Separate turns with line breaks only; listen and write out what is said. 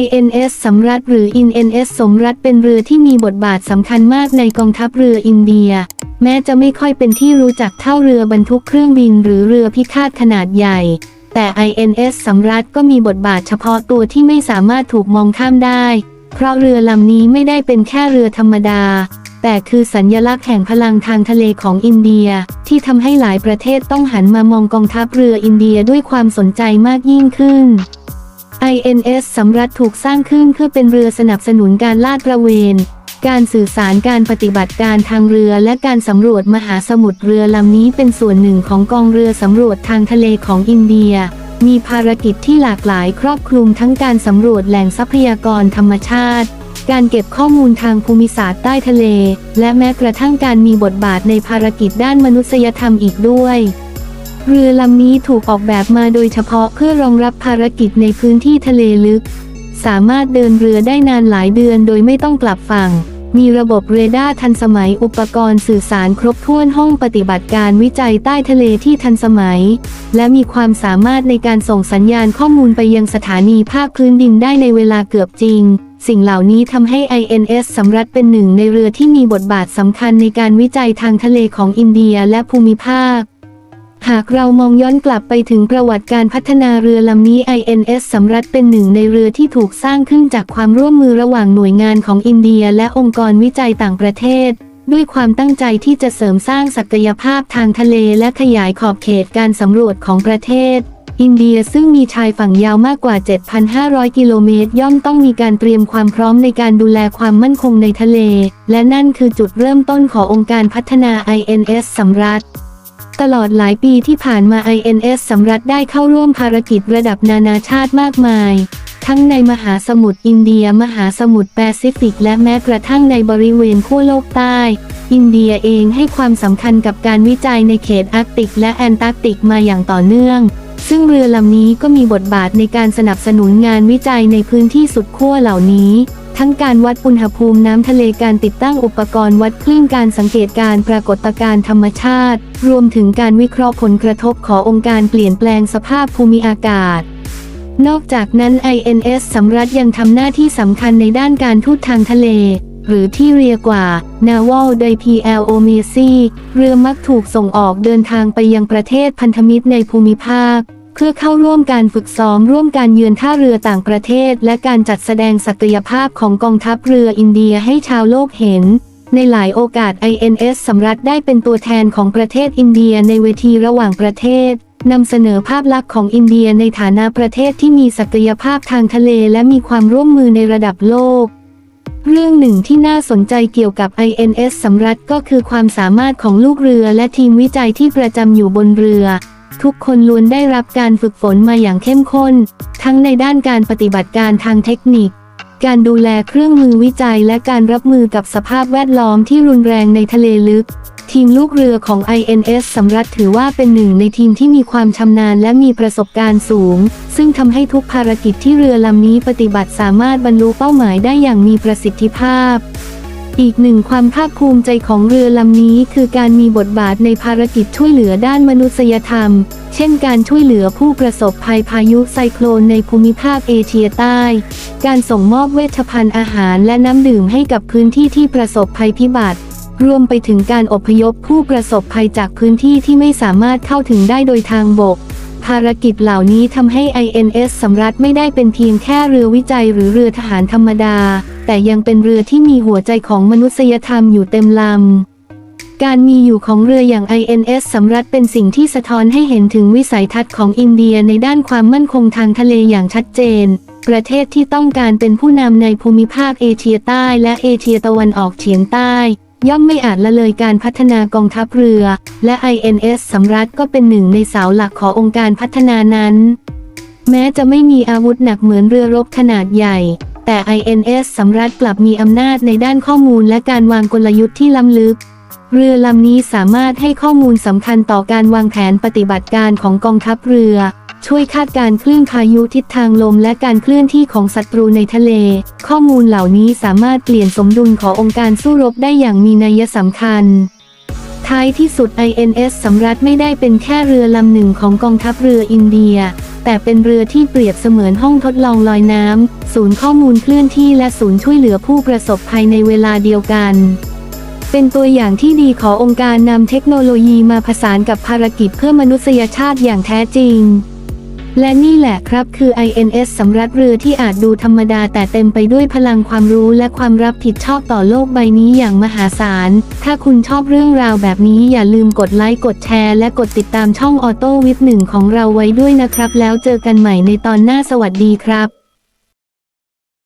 INS สำรัฐหรือ INS สมรัฐเป็นเรือที่มีบทบาทสำคัญมากในกองทัพเรืออินเดีย แม้จะไม่ค่อยเป็นที่รู้จักเท่าเรือบรรทุกเครื่องบินหรือเรือพิฆาตขนาดใหญ่ แต่ INS สำรัฐก็มีบทบาทเฉพาะตัวที่ไม่สามารถถูกมองข้ามได้ เพราะเรือลำนี้ไม่ได้เป็นแค่เรือธรรมดา แต่คือสัญญลักษณ์แห่งพลังทางทะเลของอินเดีย ที่ทำให้หลายประเทศต้องหันมามองกองทัพเรืออินเดียด้วยความสนใจมากยิ่งขึ้น INS สำรัฐถูกสร้างขึ้นเพื่อเป็นเรือสนับสนุนการลาดตระเวน การสื่อสารการปฏิบัติการทางเรือและการสำรวจมหาสมุทรเรือลำนี้เป็นส่วนหนึ่งของกองเรือสำรวจทางทะเลของอินเดีย มีภารกิจที่หลากหลายครอบคลุมทั้งการสำรวจแหล่งทรัพยากรธรรมชาติ การเก็บข้อมูลทางภูมิศาสตร์ใต้ทะเล และแม้กระทั่งการมีบทบาทในภารกิจด้านมนุษยธรรมอีกด้วย เรือลำนี้ถูกออกแบบมาโดยเฉพาะเพื่อรองรับภารกิจในพื้นที่ทะเลลึก สามารถเดินเรือได้นานหลายเดือนโดยไม่ต้องกลับฝั่ง มีระบบเรดาร์ทันสมัยอุปกรณ์สื่อสารครบถ้วนห้องปฏิบัติการวิจัยใต้ทะเลที่ทันสมัย และมีความสามารถในการส่งสัญญาณข้อมูลไปยังสถานีภาคพื้นดินได้ในเวลาเกือบจริงสิ่งเหล่านี้ทำให้ INS สำรัฐเป็นหนึ่งในเรือที่มีบทบาทสำคัญในการวิจัยทางทะเลของอินเดียและภูมิภาค หากเรามองย้อนกลับไปถึงประวัติการพัฒนาเรือลำนี้ INS สำรัฐเป็นหนึ่งในเรือที่ถูกสร้างขึ้นจากความร่วมมือระหว่างหน่วยงานของอินเดียและองค์กรวิจัยต่างประเทศ ด้วยความตั้งใจที่จะเสริมสร้างศักยภาพทางทะเลและขยายขอบเขตการสำรวจของประเทศ อินเดียซึ่งมีชายฝั่งยาวมากกว่า 7,500 กิโลเมตร ย่อมต้องมีการเตรียมความพร้อมในการดูแลความมั่นคงในทะเล และนั่นคือจุดเริ่มต้นขององค์การพัฒนา INS สำรัฐ ตลอดหลายปีที่ผ่านมา INS สำรัฐได้เข้าร่วมภารกิจระดับนานาชาติมากมาย ทั้งในมหาสมุทรอินเดีย มหาสมุทรแปซิฟิก และแม้กระทั่งในบริเวณขั้วโลกใต้ อินเดียเองให้ความสำคัญกับการวิจัยในเขตอาร์กติก และแอนตาร์กติกมาอย่างต่อเนื่อง ซึ่งเรือลำนี้ก็มีบทบาทในการสนับสนุนงานวิจัยในพื้นที่สุดขั้วเหล่านี้ ทั้งการวัดอุณหภูมิน้ำทะเลการติดตั้งอุปกรณ์วัดคลื่นการสังเกตการปรากฏการณ์ธรรมชาติ รวมถึงการวิเคราะห์ผลกระทบขององค์การเปลี่ยนแปลงสภาพภูมิอากาศ นอกจากนั้น INS สำรัฐยังทำหน้าที่สำคัญในด้านการทูตทางทะเล หรือที่เรียกว่า Naval Diplomacy เรือมักถูกส่งออกเดินทางไปยังประเทศพันธมิตรในภูมิภาค เพื่อเข้าร่วมการฝึกซ้อมร่วมการเยือนท่าเรือต่างประเทศ และการจัดแสดงศักยภาพของกองทัพเรืออินเดียให้ชาวโลกเห็น ในหลายโอกาส INS สำรัฐได้เป็นตัวแทนของประเทศอินเดียในเวทีระหว่างประเทศนำเสนอภาพลักษณ์ของอินเดียในฐานะประเทศที่มีศักยภาพทางทะเลและมีความร่วมมือในระดับโลก เรื่องหนึ่งที่น่าสนใจเกี่ยวกับ INS สำรัฐก็คือความสามารถของลูกเรือและทีมวิจัยที่ประจำอยู่บนเรือ ทุกคนล้วนได้รับการฝึกฝนมาอย่างเข้มข้น ทั้งในด้านการปฏิบัติการทางเทคนิค การดูแลเครื่องมือวิจัยและการรับมือกับสภาพแวดล้อมที่รุนแรงในทะเลลึก ทีมลูกเรือของ INS สำรัฐถือว่าเป็นหนึ่งในทีมที่มีความชำนาญและมีประสบการณ์สูง ซึ่งทำให้ทุกภารกิจที่เรือลำนี้ปฏิบัติสามารถบรรลุเป้าหมายได้อย่างมีประสิทธิภาพ อีกหนึ่งความภาคภูมิใจของเรือลำนี้คือการมีบทบาทในภารกิจช่วยเหลือด้านมนุษยธรรม เช่นการช่วยเหลือผู้ประสบภัยพายุไซโคลนในภูมิภาคเอเชียใต้ การส่งมอบเวชภัณฑ์อาหารและน้ำดื่มให้กับพื้นที่ที่ประสบภัยพิบัติ รวมไปถึงการอพยพผู้ประสบภัยจากพื้นที่ที่ไม่สามารถเข้าถึงได้โดยทางบก ภารกิจเหล่านี้ทำให้ INS สำรัฐไม่ได้เป็นเพียงแค่เรือวิจัยหรือเรือทหารธรรมดา แต่ยังเป็นเรือที่มีหัวใจของมนุษยธรรมอยู่เต็มลำการมีอยู่ของเรืออย่าง INS สำรัฐเป็นสิ่งที่สะท้อนให้เห็นถึงวิสัยทัศน์ของอินเดียในด้านความมั่นคงทางทะเลอย่างชัดเจน ประเทศที่ต้องการเป็นผู้นำในภูมิภาคเอเชียใต้และเอเชียตะวันออกเฉียงใต้ ย่อมไม่อาจละเลยการพัฒนากองทัพเรือ และ INS สำรัฐก็เป็นหนึ่งในเสาหลักขององค์การพัฒนานั้น แม้จะไม่มีอาวุธหนักเหมือนเรือรบขนาดใหญ่ แต่ INS สำรัฐกลับมีอำนาจในด้านข้อมูลและการวางกลยุทธ์ที่ล้ำลึก เรือลำนี้สามารถให้ข้อมูลสำคัญต่อการวางแผนปฏิบัติการของกองทัพเรือ ช่วยคาดการคลื่นพายุทิศทางลมและการเคลื่อนที่ของศัตรูในทะเล ข้อมูลเหล่านี้สามารถเปลี่ยนสมดุลขององค์การสู้รบได้อย่างมีนัยสำคัญท้ายที่สุด INS สำรัฐไม่ได้เป็นแค่เรือลำหนึ่งของกองทัพเรืออินเดีย แต่เป็นเรือที่เปรียบเสมือนห้องทดลองลอยน้ำ ศูนย์ข้อมูลเคลื่อนที่และศูนย์ช่วยเหลือผู้ประสบภัยในเวลาเดียวกัน เป็นตัวอย่างที่ดีขององค์การนำเทคโนโลยีมาผสานกับภารกิจเพื่อมนุษยชาติอย่างแท้จริง และนี่แหละครับคือ INS สำรับเรือที่อาจดูธรรมดาแต่เต็มไปด้วยพลังความรู้และความรับผิดชอบต่อโลกใบนี้อย่างมหาศาล ถ้าคุณชอบเรื่องราวแบบนี้อย่าลืมกดไลค์กดแชร์และกดติดตามช่องออโต้วิปหนึ่งของเราไว้ด้วยนะครับ แล้วเจอกันใหม่ในตอนหน้าสวัสดีครับ